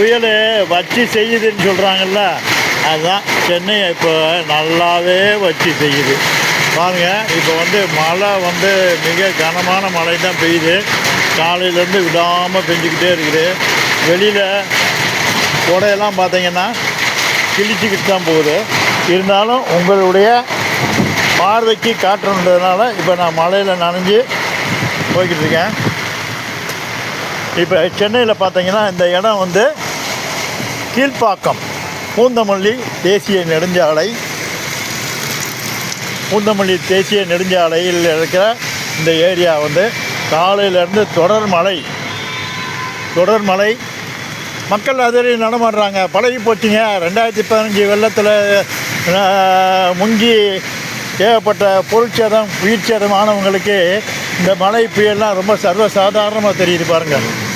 புயல் வச்சு செய்யுதுன்னு சொல்கிறாங்கல்ல அதுதான் சென்னையை இப்போ நல்லாவே வச்சு செய்யுது. பாருங்க இப்போ வந்து மழை வந்து மிக கனமான மழை தான் பெய்யுது. காலையிலேருந்து விடாமல் பெஞ்சிக்கிட்டே இருக்குது. வெளியில் கொடையெல்லாம் பார்த்தீங்கன்னா கிழிச்சிக்கிட்டு தான் போகுது. இருந்தாலும் உங்களுடைய பார்வைக்கு காட்டுறதுனால இப்போ நான் மழையில் நனைஞ்சு போய்கிட்டு இருக்கேன். இப்போ சென்னையில் பார்த்தீங்கன்னா இந்த இடம் வந்து கீழ்ப்பாக்கம் பூந்தமல்லி தேசிய நெடுஞ்சாலை. பூந்தமல்லி தேசிய நெடுஞ்சாலையில் இருக்கிற இந்த ஏரியா வந்து காலையிலேருந்து தொடர் மழை. தொடர் மழை. மக்கள் அதில் நடமாடுறாங்க. பழகி போச்சுங்க. ரெண்டாயிரத்தி பதினஞ்சு வெள்ளத்தில் முங்கி ஏகப்பட்ட பொருட்சேதம் உயிர் ஆனவங்களுக்கு இந்த மழை புயல்லாம் ரொம்ப சர்வசாதாரணமாக தெரியுது பாருங்கள்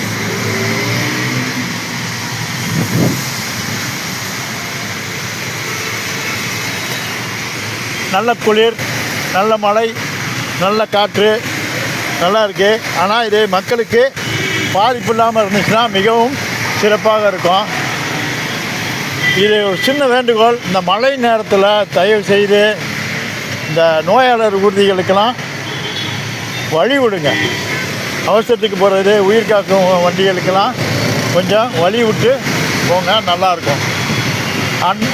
நல்ல குளிர் நல்ல மழை நல்ல காற்று நல்லா இருக்குது ஆனால் இது மக்களுக்கு பாதிப்பு இல்லாமல் இருந்துச்சுன்னா மிகவும் சிறப்பாக இருக்கும். இது ஒரு சின்ன வேண்டுகோள். இந்த மழை நேரத்தில் தயவு செய்து இந்த நோயாளர் ஊர்திகளுக்கெல்லாம் வழி விடுங்க அவசரத்துக்கு போகிறது உயிர் காக்கும் வண்டிகளுக்கெல்லாம் கொஞ்சம் வழி விட்டு போங்க நல்லாயிருக்கும் அன்